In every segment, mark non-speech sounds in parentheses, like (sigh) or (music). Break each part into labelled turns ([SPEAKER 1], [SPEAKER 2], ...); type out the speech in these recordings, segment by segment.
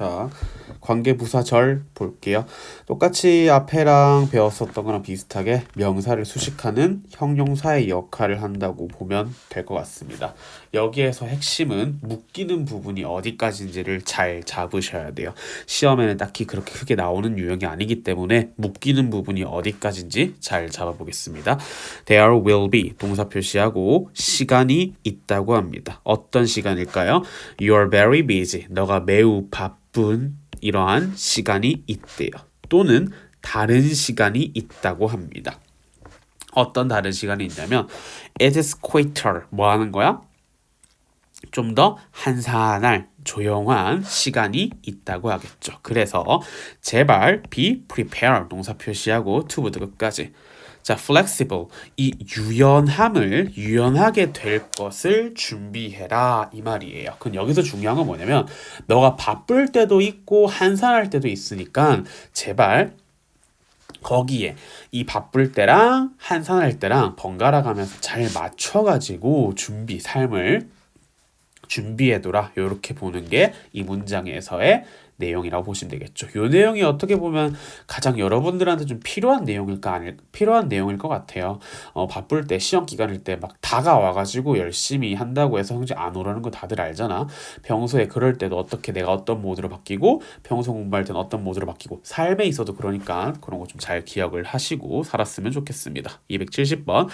[SPEAKER 1] 자, 관계부사절 볼게요. 똑같이 앞에랑 배웠었던 거랑 비슷하게 명사를 수식하는 형용사의 역할을 한다고 보면 될 것 같습니다. 여기에서 핵심은 묶이는 부분이 어디까지인지를 잘 잡으셔야 돼요. 시험에는 딱히 그렇게 크게 나오는 유형이 아니기 때문에 묶이는 부분이 어디까지인지 잘 잡아보겠습니다. There will be 동사 표시하고 시간이 있다고 합니다. 어떤 시간일까요? You're very busy. 너가 매우 바 쁜 이러한 시간이 있대요. 또는 다른 시간이 있다고 합니다. 어떤 다른 시간이 있냐면 it is quieter 뭐 하는 거야? 좀 더 한산할 조용한 시간이 있다고 하겠죠. 그래서 제발 be prepare 동사 표시하고 to부터 끝까지 자, flexible. 이 유연함을 유연하게 될 것을 준비해라. 이 말이에요. 그럼 여기서 중요한 건 뭐냐면 너가 바쁠 때도 있고 한산할 때도 있으니까 제발 거기에 이 바쁠 때랑 한산할 때랑 번갈아 가면서 잘 맞춰 가지고 준비 삶을 준비해둬라. 이렇게 보는 게 이 문장에서의 내용이라고 보시면 되겠죠. 이 내용이 어떻게 보면 가장 여러분들한테 좀 필요한 내용일까 아닐 필요한 내용일 것 같아요. 어, 바쁠 때 시험 기간일 때 막 다가와가지고 열심히 한다고 해서 성적 안 오르는 거 다들 알잖아. 평소에 그럴 때도 어떻게 내가 어떤 모드로 바뀌고 평소 공부할 때는 어떤 모드로 바뀌고 삶에 있어도 그러니까 그런 거 좀 잘 기억을 하시고 살았으면 좋겠습니다. 270번.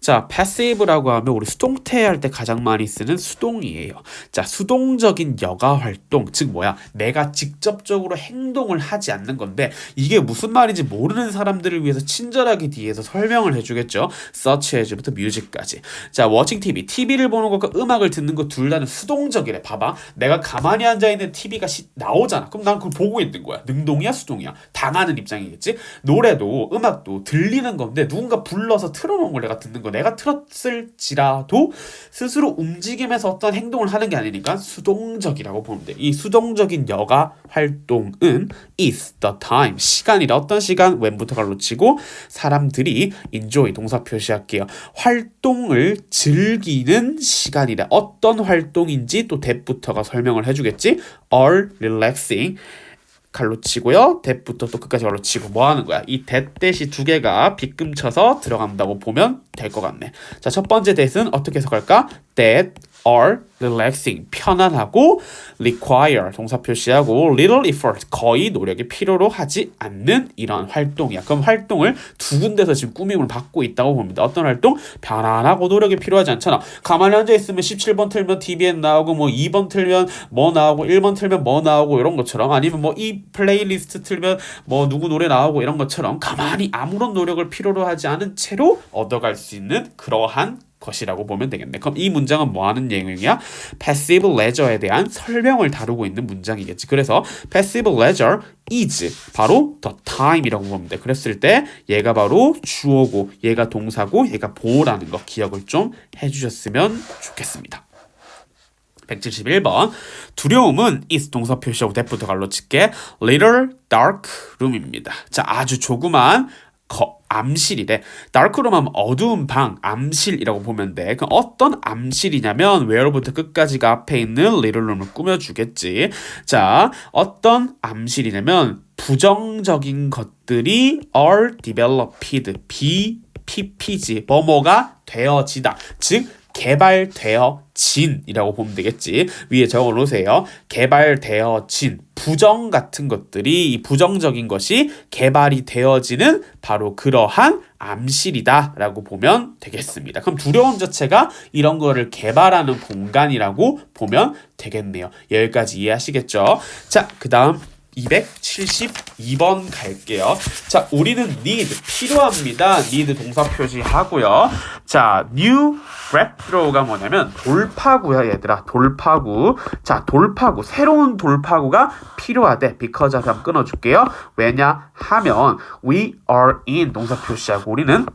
[SPEAKER 1] 자, passive라고 하면 우리 수동태 할 때 가장 많이 쓰는 수동이에요. 자, 수동적인 여가 활동 즉 뭐야? 내가 직 직접적으로 행동을 하지 않는 건데 이게 무슨 말인지 모르는 사람들을 위해서 친절하게 뒤에서 설명을 해주겠죠. search as부터 music까지. 자, watching TV, TV를 보는 것과 음악을 듣는 것 둘 다는 수동적이래. 봐봐, 내가 가만히 앉아 있는 TV가 시, 나오잖아. 그럼 난 그걸 보고 있는 거야. 능동이야, 수동이야. 당하는 입장이겠지. 노래도 음악도 들리는 건데 누군가 불러서 틀어놓은 걸 내가 듣는 거. 내가 틀었을지라도 스스로 움직이면서 어떤 행동을 하는 게 아니니까 수동적이라고 보면 돼. 이 수동적인 여가 활동은 is the time 시간이라 어떤 시간 when부터 갈로 치고 사람들이 enjoy 동사 표시할게요. 활동을 즐기는 시간이라 어떤 활동인지 또 that부터가 설명을 해주겠지. are relaxing 갈로 치고요. that부터 또 끝까지 갈로 치고 뭐 하는 거야? 이 대시 두 개가 빗금쳐서 들어간다고 보면 될 것 같네. 자, 첫 번째 that은 어떻게 해석할까? that are relaxing 편안하고 require 동사 표시하고 little effort 거의 노력이 필요로 하지 않는 이런 활동이야. 그럼 활동을 두 군데서 지금 꾸밈을 받고 있다고 봅니다. 어떤 활동? 편안하고 노력이 필요하지 않잖아. 가만히 앉아 있으면 17번 틀면 TVN 나오고 뭐 2번 틀면 뭐 나오고 1번 틀면 뭐 나오고 이런 것처럼 아니면 뭐 이 플레이리스트 틀면 뭐 누구 노래 나오고 이런 것처럼 가만히 아무런 노력을 필요로 하지 않은 채로 얻어갈 수 있는 그러한 것이라고 보면 되겠네. 그럼 이 문장은 뭐 하는 내용이야? passive leisure에 대한 설명을 다루고 있는 문장이겠지. 그래서 passive leisure is 바로 the time이라고 보면 돼. 그랬을 때 얘가 바로 주어고 얘가 동사고 얘가 보호라는 거 기억을 좀 해주셨으면 좋겠습니다. 171번 두려움은 is 동사 표시하고 that부터 갈로 칠게 little dark room입니다. 자 아주 조그만 거, 암실이래. darkroom 하면 어두운 방, 암실이라고 보면 돼. 그럼 어떤 암실이냐면 where부터 끝까지가 앞에 있는 room을 꾸며주겠지. 자, 어떤 암실이냐면 부정적인 것들이 are developed, b, ppg, 뭐뭐가 되어지다. 즉, 개발되어 진이라고 보면 되겠지. 위에 적어 놓으세요. 개발되어 진 부정 같은 것들이 이 부정적인 것이 개발이 되어지는 바로 그러한 암실이다라고 보면 되겠습니다. 그럼 두려움 자체가 이런 거를 개발하는 공간이라고 보면 되겠네요. 여기까지 이해하시겠죠? 자, 그다음 272번 갈게요. 자, 우리는 need 필요합니다. need 동사 표시하고요. 자, new breakthrough가 뭐냐면 돌파구야, 얘들아. 돌파구. 자, 돌파구. 새로운 돌파구가 필요하대. because 한번 끊어 줄게요. 왜냐 하면 we are in 동사 표시하고 우리는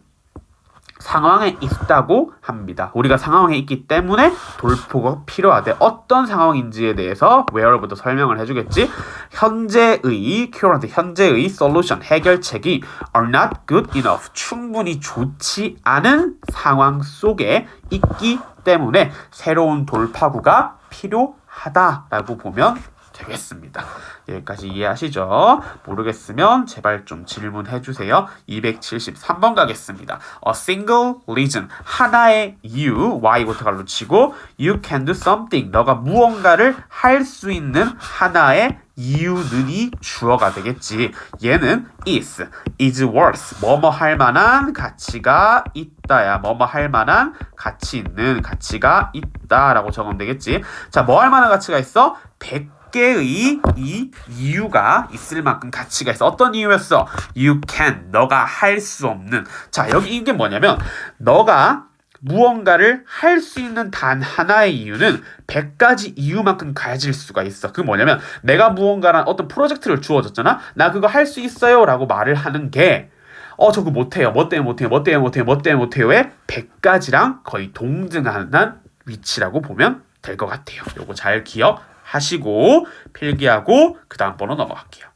[SPEAKER 1] 상황에 있다고 합니다. 우리가 상황에 있기 때문에 돌포가 필요하대. 어떤 상황인지에 대해서 where부터 설명을 해주겠지. 현재의 current 현재의 solution 해결책이 are not good enough 충분히 좋지 않은 상황 속에 있기 때문에 새로운 돌파구가 필요하다라고 보면 되겠습니다. 여기까지 이해하시죠? 모르겠으면 제발 좀 질문해 주세요. 273번 가겠습니다. A single reason 하나의 이유 y부터 갈로 치고 you can do something 너가 무언가를 할 수 있는 하나의 이유는이 주어가 되겠지. 얘는 is, is worth, 뭐뭐 할 만한 가치가 있다야. 뭐뭐 할 만한 가치 있는 가치가 있다라고 적으면 되겠지. 자, 뭐 할 만한 가치가 있어? 100 개의 이 이유가 있을 만큼 가치가 있어. 어떤 이유였어? You can, 너가 할 수 없는. 자, 여기 이게 뭐냐면, 너가 무언가를 할 수 있는 단 하나의 이유는 100가지 이유만큼 가질 수가 있어. 그 뭐냐면 내가 무언가란 어떤 프로젝트를 주어졌잖아. 나 그거 할 수 있어요 라고 말을 하는 게 어, 저 그거 못해요. 뭐 때문에 못해요. 뭐 때문에 못해요. 뭐 때문에 못해요의 100가지랑 거의 동등한 위치라고 보면 될 것 같아요. 요거 잘 기억 하시고 필기하고 그 다음 번호 넘어갈게요.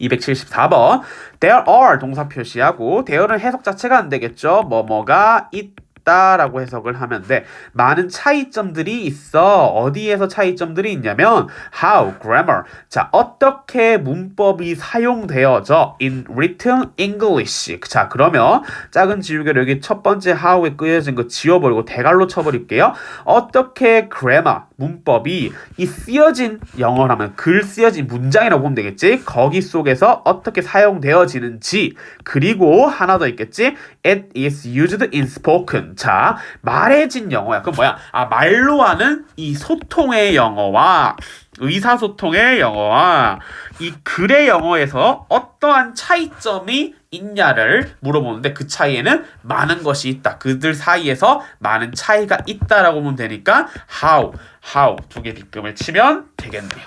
[SPEAKER 1] 274번 there are 동사 표시하고 there는 해석 자체가 안 되겠죠. 뭐뭐가 있다 라고 해석을 하면 돼. 많은 차이점들이 있어. 어디에서 차이점들이 있냐면 how grammar. 자, 어떻게 문법이 사용되어져 in written English. 자, 그러면 작은 지우개를 여기 첫 번째 how에 끄여진 거 지워버리고 대갈로 쳐버릴게요. 어떻게 grammar 문법이 이 쓰여진 영어라면 글 쓰여진 문장이라고 보면 되겠지. 거기 속에서 어떻게 사용되어지는지 그리고 하나 더 있겠지. It is used in spoken. 자, 말해진 영어야. 그럼 뭐야? 아, 말로 하는 이 소통의 영어와 의사소통의 영어와 이 글의 영어에서 어떠한 차이점이 있냐를 물어보는데 그 차이에는 많은 것이 있다. 그들 사이에서 많은 차이가 있다라고 보면 되니까 how, how 두 개 빗금을 치면 되겠네요.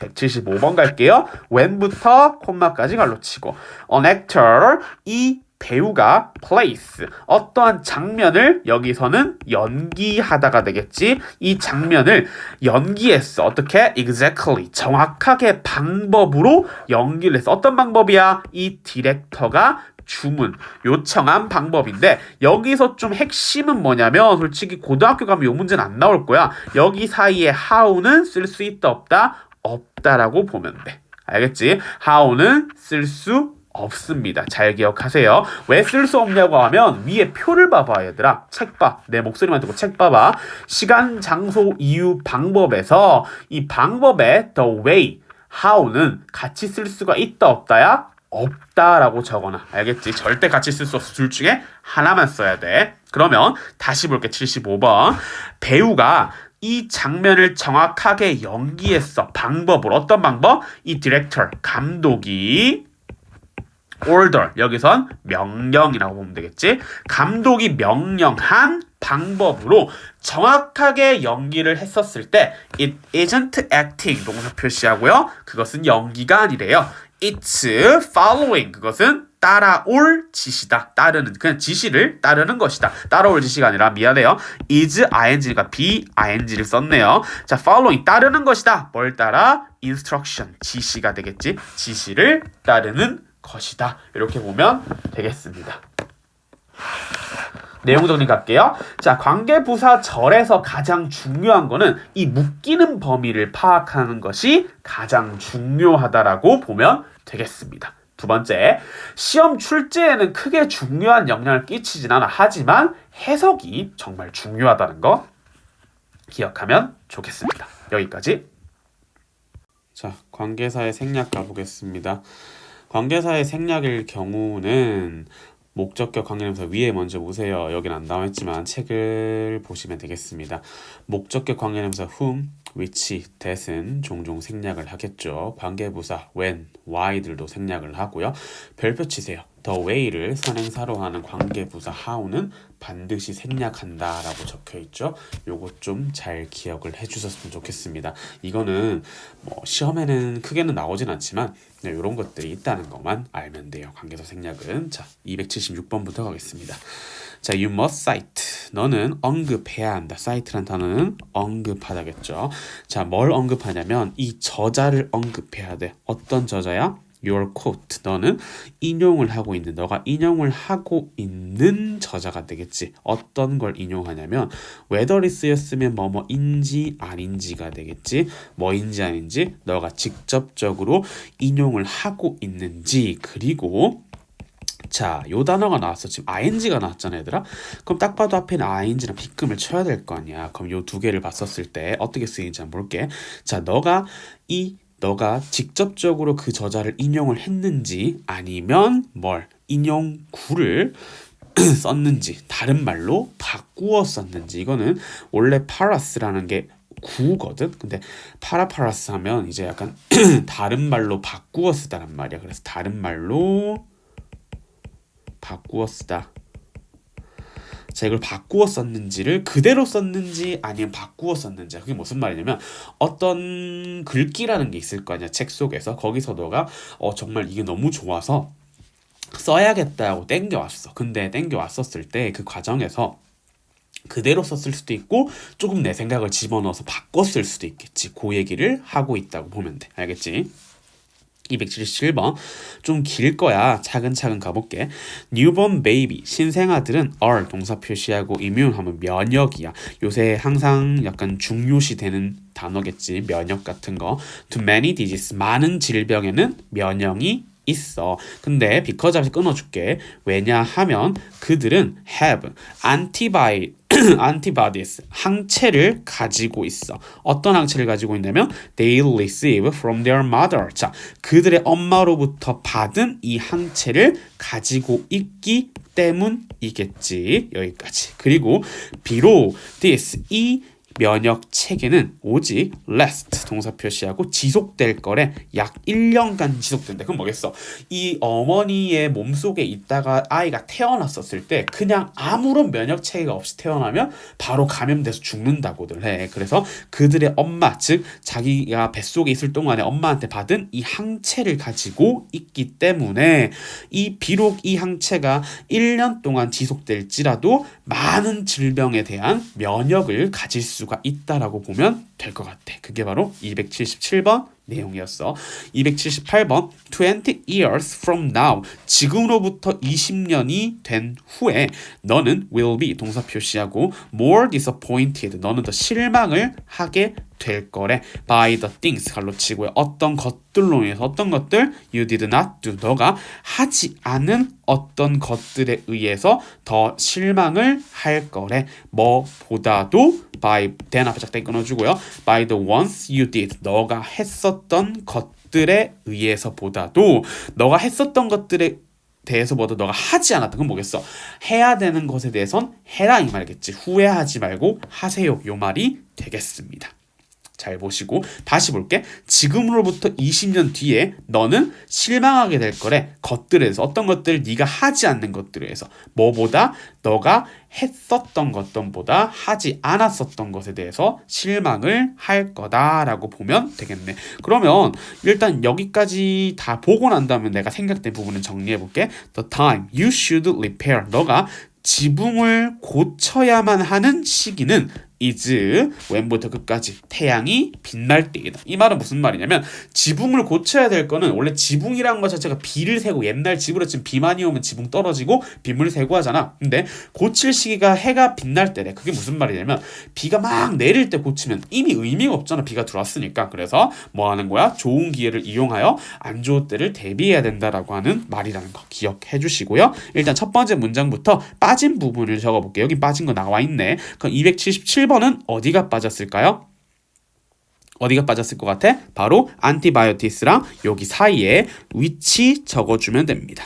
[SPEAKER 1] 175번 갈게요. when부터 콤마까지 갈로 치고 an actor 이 배우가 place 어떠한 장면을 여기서는 연기하다가 되겠지? 이 장면을 연기했어 어떻게 exactly 정확하게 방법으로 연기를 했어 어떤 방법이야? 이 디렉터가 주문 요청한 방법인데 여기서 좀 핵심은 뭐냐면 솔직히 고등학교 가면 요 문제는 안 나올 거야. 여기 사이에 how는 쓸 수 있다 없다? 없다라고 보면 돼. 알겠지? how는 쓸 수 없습니다. 잘 기억하세요. 왜 쓸 수 없냐고 하면 위에 표를 봐봐 얘들아. 책 봐. 내 목소리만 듣고 책 봐봐. 시간, 장소, 이유, 방법에서 이 방법의 the way, how는 같이 쓸 수가 있다 없다야? 없다라고 적어놔. 알겠지? 절대 같이 쓸 수 없어. 둘 중에 하나만 써야 돼. 그러면 다시 볼게. 75번. 배우가 이 장면을 정확하게 연기했어. 방법으로. 어떤 방법? 이 디렉터, 감독이 order 여기선 명령이라고 보면 되겠지. 감독이 명령한 방법으로 정확하게 연기를 했었을 때 it isn't acting 동사 표시하고요. 그것은 연기가 아니래요. It's following 그것은 따라올 지시다. 따르는 그냥 지시를 따르는 것이다. 따라올 지시가 아니라 미안해요. is ing가 be ing를 썼네요. 자, following 따르는 것이다. 뭘 따라? instruction 지시가 되겠지. 지시를 따르는 것이다. 이렇게 보면 되겠습니다. 내용 정리 갈게요. 자, 관계부사 절에서 가장 중요한 거는 이 묶이는 범위를 파악하는 것이 가장 중요하다라고 보면 되겠습니다. 두 번째, 시험 출제에는 크게 중요한 영향을 끼치진 않아. 하지만 해석이 정말 중요하다는 거 기억하면 좋겠습니다. 여기까지. 자, 관계사의 생략 가보겠습니다. 관계사의 생략일 경우는 목적격 관계대명사 위에 먼저 보세요. 여긴 안 나와 있지만 책을 보시면 되겠습니다. 목적격 관계대명사 whom, which, that은 종종 생략을 하겠죠. 관계부사 when, why들도 생략을 하고요. 별표 치세요. The way를 선행사로 하는 관계부사 how는 반드시 생략한다 라고 적혀 있죠. 요것 좀잘 기억을 해주셨으면 좋겠습니다. 이거는 뭐 시험에는 크게는 나오진 않지만 네, 이런 것들이 있다는 것만 알면 돼요. 관계사 생략은 자 276번부터 가겠습니다. 자, you must cite. 너는 언급해야 한다. cite란 단어는 언급하다겠죠. 자, 뭘 언급하냐면 이 저자를 언급해야 돼. 어떤 저자야? Your quote. 너는 인용을 하고 있는, 너가 인용을 하고 있는 저자가 되겠지. 어떤 걸 인용하냐면, whether이 쓰였으면 뭐뭐인지 아닌지가 되겠지. 뭐인지 아닌지, 너가 직접적으로 인용을 하고 있는지, 그리고 자, 요 단어가 나왔어. 지금 ing가 나왔잖아, 얘들아. 그럼 딱 봐도 앞에는 ing랑 빗금을 쳐야 될 거 아니야. 그럼 요 두 개를 봤었을 때 어떻게 쓰이는지 한번 볼게. 자, 너가 이 너가 직접적으로 그 저자를 인용을 했는지 아니면 뭘 인용구를 (clears throat) 썼는지 다른 말로 바꾸어 썼는지 이거는 원래 파라스라는 게 구거든. 근데 파라파라스 하면 이제 약간 (clears throat) 다른 말로 바꾸어 쓰다란 말이야. 그래서 다른 말로 바꾸어 쓰다. 자, 이걸 바꾸어 썼는지를 그대로 썼는지 아니면 바꾸어 썼는지. 그게 무슨 말이냐면 어떤 글귀라는 게 있을 거 아니야 책 속에서. 거기서 너가 어 정말 이게 너무 좋아서 써야겠다고 땡겨왔어. 근데 땡겨왔었을 때 그 과정에서 그대로 썼을 수도 있고 조금 내 생각을 집어넣어서 바꿨을 수도 있겠지. 그 얘기를 하고 있다고 보면 돼. 알겠지? 277번. 좀 길 거야. 차근차근 가볼게. Newborn baby. 신생아들은 are 동사 표시하고 immune 하면 면역이야. 요새 항상 약간 중요시 되는 단어겠지. 면역 같은 거. To many disease 많은 질병에는 면역이 있어. 근데 앞에서 끊어줄게. 왜냐하면 그들은 have antibody (clears throat) antibodies 항체를 가지고 있어. 어떤 항체를 가지고 있냐면 they receive from their mother. 자, 그들의 엄마로부터 받은 이 항체를 가지고 있기 때문이겠지. 여기까지. 그리고 비록 this 이 면역 체계는 오직 last 동사 표시하고 지속될 거래 약 1년간 지속된다. 그럼 뭐겠어? 이 어머니의 몸속에 있다가 아이가 태어났었을 때 그냥 아무런 면역 체계가 없이 태어나면 바로 감염돼서 죽는다고들 해. 그래서 그들의 엄마 즉 자기가 뱃속에 있을 동안에 엄마한테 받은 이 항체를 가지고 있기 때문에 이 비록 이 항체가 1년 동안 지속될지라도 많은 질병에 대한 면역을 가질 수가 있다라고 보면 될 것 같아. 그게 바로 277번 내용이었어. 278번 20 years from now 지금으로부터 20년이 된 후에 너는 will be 동사 표시하고 more disappointed 너는 더 실망을 하게 될 거래 by the things 갈로치고요 어떤 것들로 인해서 어떤 것들 you did not do 너가 하지 않은 어떤 것들에 의해서 더 실망을 할 거래 뭐보다도 by then 앞에 작대 끊어주고요 by the ones you did 너가 했었던 것들에 의해서보다도 너가 했었던 것들에 대해서보다 너가 하지 않았다. 그건 뭐겠어? 해야 되는 것에 대해선 해라 이 말겠지. 후회하지 말고 하세요. 요 말이 되겠습니다. 잘 보시고 다시 볼게. 지금으로부터 20년 뒤에 너는 실망하게 될 거래. 것들에서 어떤 것들을 네가 하지 않는 것들에서 뭐보다 너가 했었던 것들보다 하지 않았었던 것에 대해서 실망을 할 거다라고 보면 되겠네. 그러면 일단 여기까지 다 보고 난 다음에 내가 생각된 부분은 정리해 볼게. The time you should repair. 너가 지붕을 고쳐야만 하는 시기는 is 왼부터 끝까지 태양이 빛날 때이다. 이 말은 무슨 말이냐면 지붕을 고쳐야 될 거는 원래 지붕이라는 것 자체가 비를 새고 옛날 집으로 지금 비 많이 오면 지붕 떨어지고 빗물 새고 하잖아. 근데 고칠 시기가 해가 빛날 때래. 그게 무슨 말이냐면 비가 막 내릴 때 고치면 이미 의미가 없잖아. 비가 들어왔으니까. 그래서 뭐 하는 거야? 좋은 기회를 이용하여 안 좋을 때를 대비해야 된다라고 하는 말이라는 거 기억해 주시고요. 일단 첫 번째 문장부터 빠진 부분을 적어 볼게요. 여기 빠진 거 나와 있네. 그럼 277 7번은 어디가 빠졌을까요? 어디가 빠졌을 것 같아? 바로 안티바이오티스랑 여기 사이에 위치 적어주면 됩니다.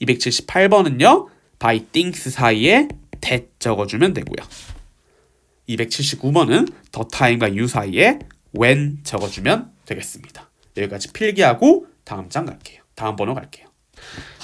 [SPEAKER 1] 278번은요. by things 사이에 that 적어주면 되고요. 279번은 the time과 you 사이에 when 적어주면 되겠습니다. 여기까지 필기하고 다음 장 갈게요. 다음 번호 갈게요.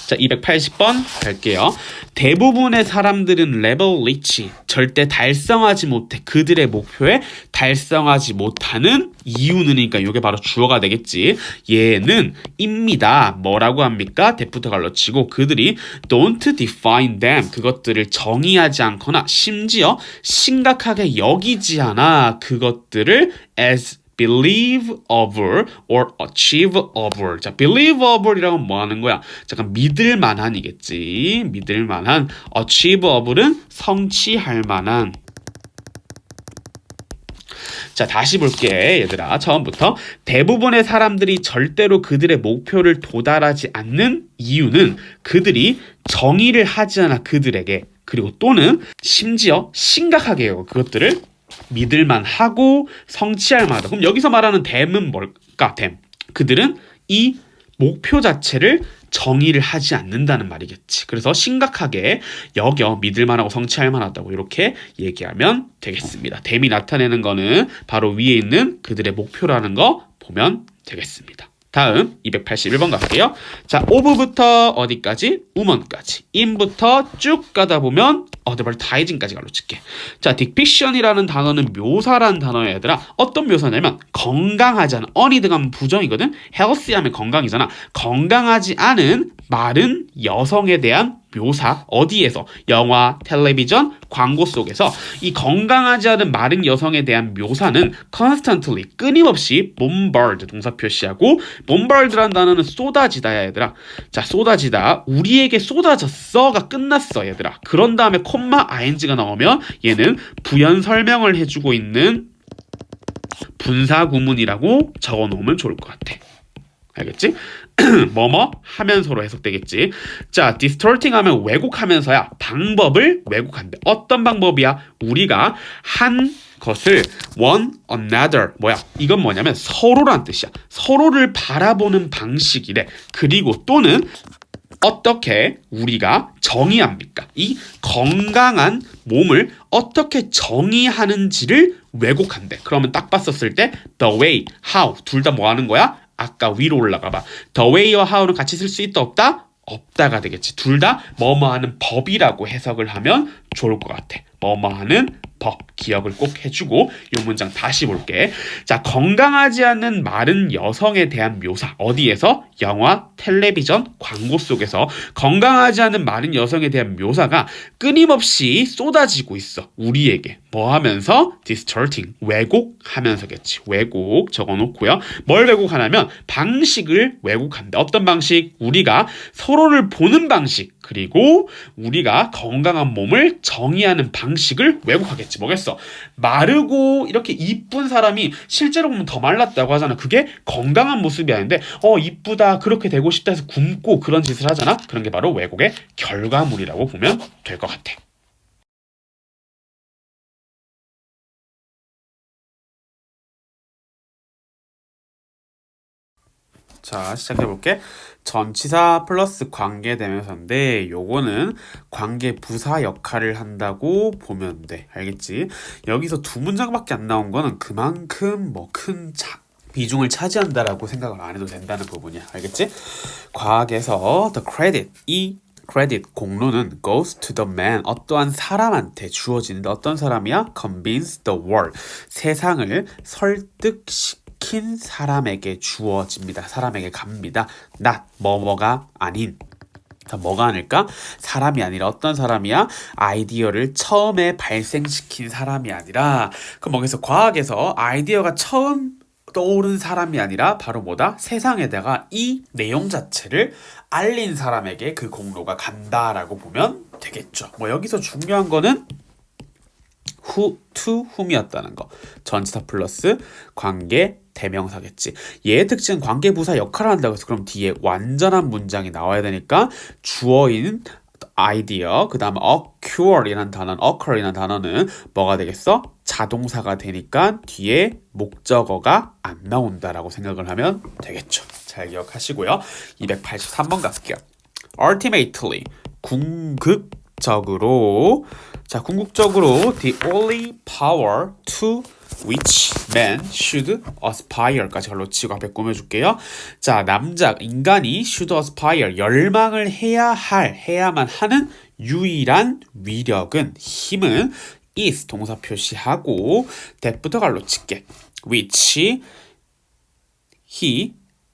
[SPEAKER 1] 자, 280번 갈게요. 대부분의 사람들은 레벨 리치 절대 달성하지 못해 그들의 목표에 달성하지 못하는 이유는 그러니까 이게 바로 주어가 되겠지. 얘는 입니다. 뭐라고 합니까? 대부터 갈라치고 그들이 don't define them 그것들을 정의하지 않거나 심지어 심각하게 여기지 않아 그것들을 as believe over or achieve over. 자, believe over이라고 뭐 하는 거야? 잠깐 믿을 만한이겠지. 믿을 만한. achieve over는 성취할 만한. 자, 다시 볼게, 얘들아. 처음부터. 대부분의 사람들이 절대로 그들의 목표를 도달하지 않는 이유는 그들이 정의를 하지 않아 그들에게 그리고 또는 심지어 심각하게요. 그것들을 믿을만 하고 성취할 만하다. 그럼 여기서 말하는 댐은 뭘까? 댐. 그들은 이 목표 자체를 정의를 하지 않는다는 말이겠지. 그래서 심각하게 여겨 믿을 만하고 성취할 만하다고 이렇게 얘기하면 되겠습니다. 댐이 나타내는 거는 바로 위에 있는 그들의 목표라는 거 보면 되겠습니다. 다음 281번 갈게요. 자, 오브부터 어디까지? 우먼까지. 인부터 쭉 가다 보면 어드벌타이징까지 갈로 칠게. 자, 딕픽션이라는 단어는 묘사라는 단어야 얘들아. 어떤 묘사냐면 건강하지 않은 어니드가 부정이거든. 헬시 하면 건강이잖아. 건강하지 않은 마른 여성에 대한 묘사 어디에서 영화, 텔레비전, 광고 속에서 이 건강하지 않은 마른 여성에 대한 묘사는 constantly 끊임없이 bombard 동사 표시하고 bombard라는 단어는 쏟아지다야 얘들아. 자 쏟아지다 우리에게 쏟아졌어가 끝났어 얘들아. 그런 다음에 콤마 ing가 나오면 얘는 부연 설명을 해주고 있는 분사 구문이라고 적어 놓으면 좋을 것 같아. 알겠지? (clears throat) 뭐뭐 하면서로 해석되겠지. 자, distorting 하면 왜곡하면서야 방법을 왜곡한대. 어떤 방법이야? 우리가 한 것을 one another 뭐야? 이건 뭐냐면 서로란 뜻이야. 서로를 바라보는 방식이래. 그리고 또는 어떻게 우리가 정의합니까? 이 건강한 몸을 어떻게 정의하는지를 왜곡한대. 그러면 딱 봤었을 때 the way, how 둘 다 뭐 하는 거야? 아까 위로 올라가 봐. the way와 how는 같이 쓸 수 있다 없다? 없다가 되겠지. 둘 다 뭐뭐 하는 법이라고 해석을 하면 좋을 것 같아. 뭐뭐 하는 법 기억을 꼭 해주고 이 문장 다시 볼게. 자 건강하지 않은 마른 여성에 대한 묘사. 어디에서? 영화, 텔레비전, 광고 속에서. 건강하지 않은 마른 여성에 대한 묘사가 끊임없이 쏟아지고 있어. 우리에게. 뭐 하면서? Distorting. 왜곡하면서겠지. 왜곡 적어놓고요. 뭘 왜곡하냐면 방식을 왜곡한다. 어떤 방식? 우리가 서로를 보는 방식 그리고 우리가 건강한 몸을 정의하는 방식을 왜곡하겠지. 뭐겠어? 마르고 이렇게 이쁜 사람이 실제로 보면 더 말랐다고 하잖아. 그게 건강한 모습이 아닌데 어 이쁘다 그렇게 되고 싶다 해서 굶고 그런 짓을 하잖아. 그런 게 바로 왜곡의 결과물이라고 보면 될 것 같아. 자, 시작해 볼게. 전치사 플러스 관계 대명사인데 요거는 관계 부사 역할을 한다고 보면 돼. 알겠지? 여기서 두 문장밖에 안 나온 거는 그만큼 뭐큰 비중을 차지한다라고 생각을 안 해도 된다는 부분이야. 알겠지? 과학에서 the credit 이 credit 공로는 goes to the man 어떠한 사람한테 주어지는데 어떤 사람이야? convince the world 세상을 설득시 시킨 사람에게 주어집니다. 사람에게 갑니다. not 뭐뭐가 아닌 자, 뭐가 아닐까? 사람이 아니라 어떤 사람이야? 아이디어를 처음에 발생시킨 사람이 아니라 그럼 여기서 과학에서 아이디어가 처음 떠오른 사람이 아니라 바로 뭐다? 세상에다가 이 내용 자체를 알린 사람에게 그 공로가 간다라고 보면 되겠죠. 뭐 여기서 중요한 거는 who to whom이었다는 거. 전치사 플러스 관계 대명사겠지. 얘의 특징은 관계부사 역할을 한다고 해서 그럼 뒤에 완전한 문장이 나와야 되니까 주어인 아이디어 그 다음에 occur이라는 단어는 occur이라는 단어는 뭐가 되겠어? 자동사가 되니까 뒤에 목적어가 안 나온다라고 생각을 하면 되겠죠. 잘 기억하시고요. 283번 갈게요. ultimately 궁극적으로 자 궁극적으로 the only power to which man should aspire까지 걸로 치고 앞에 꾸며줄게요. 자, 남자, 인간이 should aspire, 열망을 해야 할, 해야만 하는 유일한 위력은, 힘은 is 동사 표시하고 that부터 갈로 칠게. which he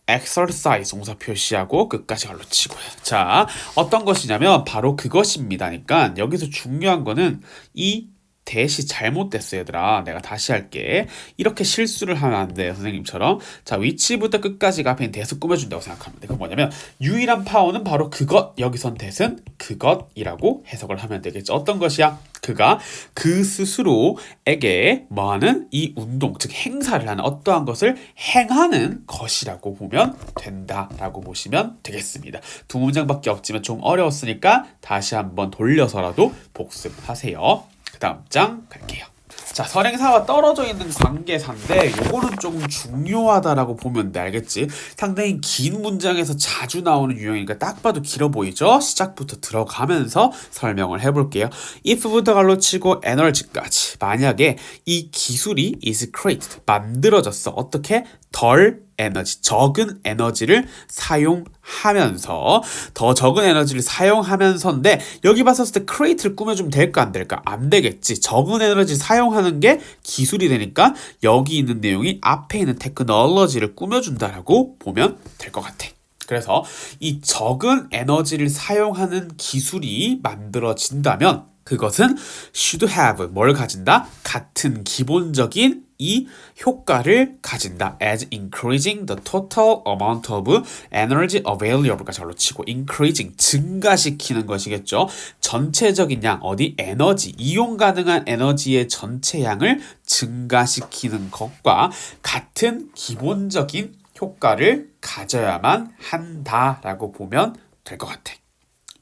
[SPEAKER 1] exercise 동사 표시하고 끝까지 갈로 치고요. 자, 어떤 것이냐면 바로 그것입니다니까 여기서 중요한 거는 이 대시 잘못됐어 얘들아. 내가 다시 할게. 이렇게 실수를 하면 안 돼요 선생님처럼. 자 위치부터 끝까지가 앞에 대수 꾸며준다고 생각하면 돼. 그건 뭐냐면 유일한 파워는 바로 그것. 여기선 대은 그것이라고 해석을 하면 되겠죠. 어떤 것이야? 그가 그 스스로에게 뭐하는 이 운동, 즉 행사를 하는 어떠한 것을 행하는 것이라고 보면 된다라고 보시면 되겠습니다. 두 문장밖에 없지만 좀 어려웠으니까 다시 한번 돌려서라도 복습하세요. 그 다음 장 갈게요. 자, 선행사와 떨어져 있는 관계사인데 요거는 조금 중요하다라고 보면 돼. 알겠지? 상당히 긴 문장에서 자주 나오는 유형이니까 딱 봐도 길어 보이죠? 시작부터 들어가면서 설명을 해볼게요. if부터 갈로 치고 에너지까지. 만약에 이 기술이 is created, 만들어졌어. 어떻게? 덜 에너지, 적은 에너지를 사용하면서 더 적은 에너지를 사용하면서인데 여기 봤었을 때 크레이트를 꾸며주면 될까 안 될까? 안 되겠지. 적은 에너지 사용하는 게 기술이 되니까 여기 있는 내용이 앞에 있는 테크놀로지를 꾸며준다라고 보면 될 것 같아. 그래서 이 적은 에너지를 사용하는 기술이 만들어진다면 그것은 should have 뭘 가진다? 같은 기본적인 이 효과를 가진다. as increasing the total amount of energy available가 잘로 치고 increasing 증가시키는 것이겠죠. 전체적인 양 어디 에너지 이용 가능한 에너지의 전체 양을 증가시키는 것과 같은 기본적인 효과를 가져야만 한다라고 보면 될 것 같아.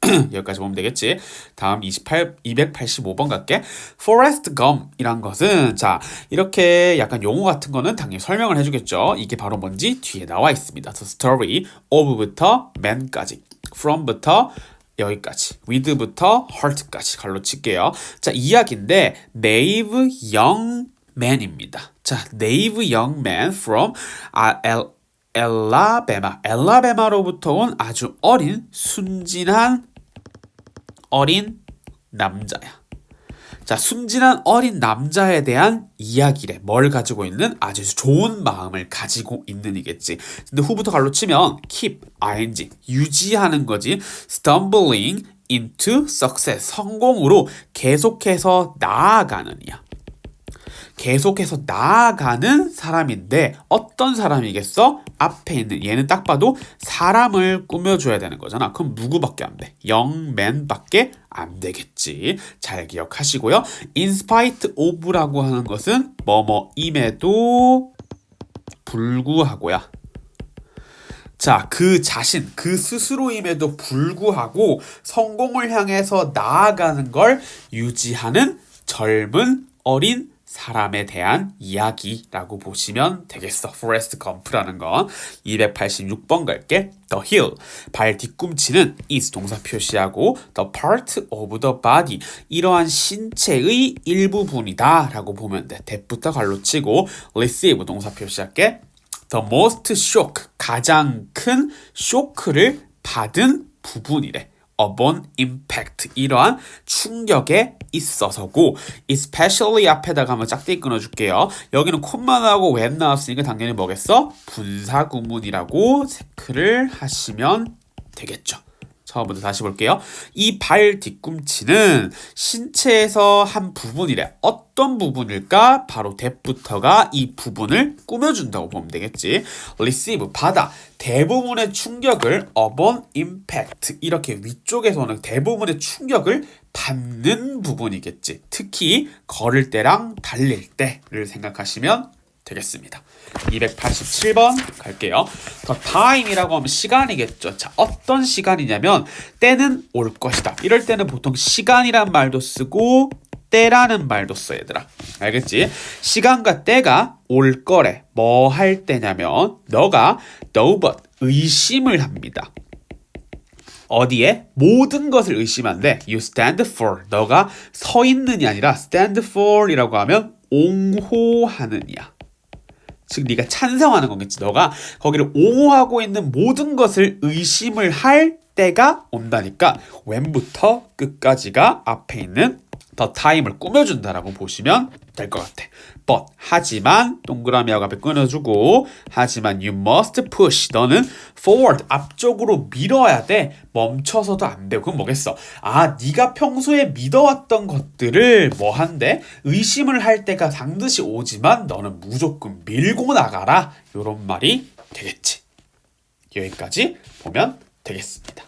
[SPEAKER 1] (clears throat) 여기까지 보면 되겠지. 다음 28, 285번 갈게. forest gum이란 것은 자 이렇게 약간 용어 같은 거는 당연히 설명을 해주겠죠. 이게 바로 뭔지 뒤에 나와 있습니다. The story of부터 man까지, from부터 여기까지 with부터 hurt까지 갈로 칠게요. 자 이야기인데 naive young man입니다. 자 naive young man from 아, 엘라베마, 엘라베마로부터 온 아주 어린 순진한 어린 남자야. 자, 순진한 어린 남자에 대한 이야기래. 뭘 가지고 있는? 아주 좋은 마음을 가지고 있는이겠지. 근데 후부터 갈로 치면 keep, ing, 유지하는 거지. stumbling into success, 성공으로 계속해서 나아가는 이야. 계속해서 나아가는 사람인데 어떤 사람이겠어? 앞에 있는 얘는 딱 봐도 사람을 꾸며줘야 되는 거잖아. 그럼 누구밖에 안 돼? 영맨밖에 안 되겠지. 잘 기억하시고요. in spite of라고 하는 것은 뭐뭐임에도 불구하고야. 자, 그 자신, 그 스스로임에도 불구하고 성공을 향해서 나아가는 걸 유지하는 젊은 어린 사람에 대한 이야기라고 보시면 되겠어. Forest Gump라는 건 286번 갈게. The hill 발 뒤꿈치는 is 동사 표시하고 the part of the body 이러한 신체의 일부분이다 라고 보면 돼. 대부터 갈로 치고 receive 동사 표시할게. The most shock 가장 큰 쇼크를 받은 부분이래. Upon impact 이러한 충격에 있어서고 especially 앞에다가 한번 짝대기 끊어줄게요. 여기는 콤마 나오고 웹 나왔으니까 당연히 뭐겠어? 분사 구문이라고 체크를 하시면 되겠죠. 처음부터 다시 볼게요. 이 발 뒤꿈치는 신체에서 한 부분이래. 어떤 부분일까? 바로 대부터가 이 부분을 꾸며준다고 보면 되겠지. receive, 받아. 대부분의 충격을 upon impact. 이렇게 위쪽에서 오는 대부분의 충격을 받는 부분이겠지. 특히 걸을 때랑 달릴 때를 생각하시면 되겠습니다. 287번 갈게요. 더 타임이라고 하면 시간이겠죠. 자, 어떤 시간이냐면 때는 올 것이다. 이럴 때는 보통 시간이란 말도 쓰고 때라는 말도 써 얘들아. 알겠지? 시간과 때가 올 거래. 뭐 할 때냐면 너가 no but 의심을 합니다. 어디에? 모든 것을 의심한데 you stand for 너가 서 있는이 아니라 stand for이라고 하면 옹호하느냐. 즉 네가 찬성하는 거겠지. 너가 거기를 옹호하고 있는 모든 것을 의심을 할 때가 온다니까 웬부터 끝까지가 앞에 있는 더 타임을 꾸며준다라고 보시면 될 것 같아. But 하지만 동그라미 하고 앞에 끊어주고 하지만 you must push 너는 forward 앞쪽으로 밀어야 돼. 멈춰서도 안 되고 그건 뭐겠어? 아 네가 평소에 믿어왔던 것들을 뭐 한데 의심을 할 때가 반드시 오지만 너는 무조건 밀고 나가라. 이런 말이 되겠지. 여기까지 보면 되겠습니다.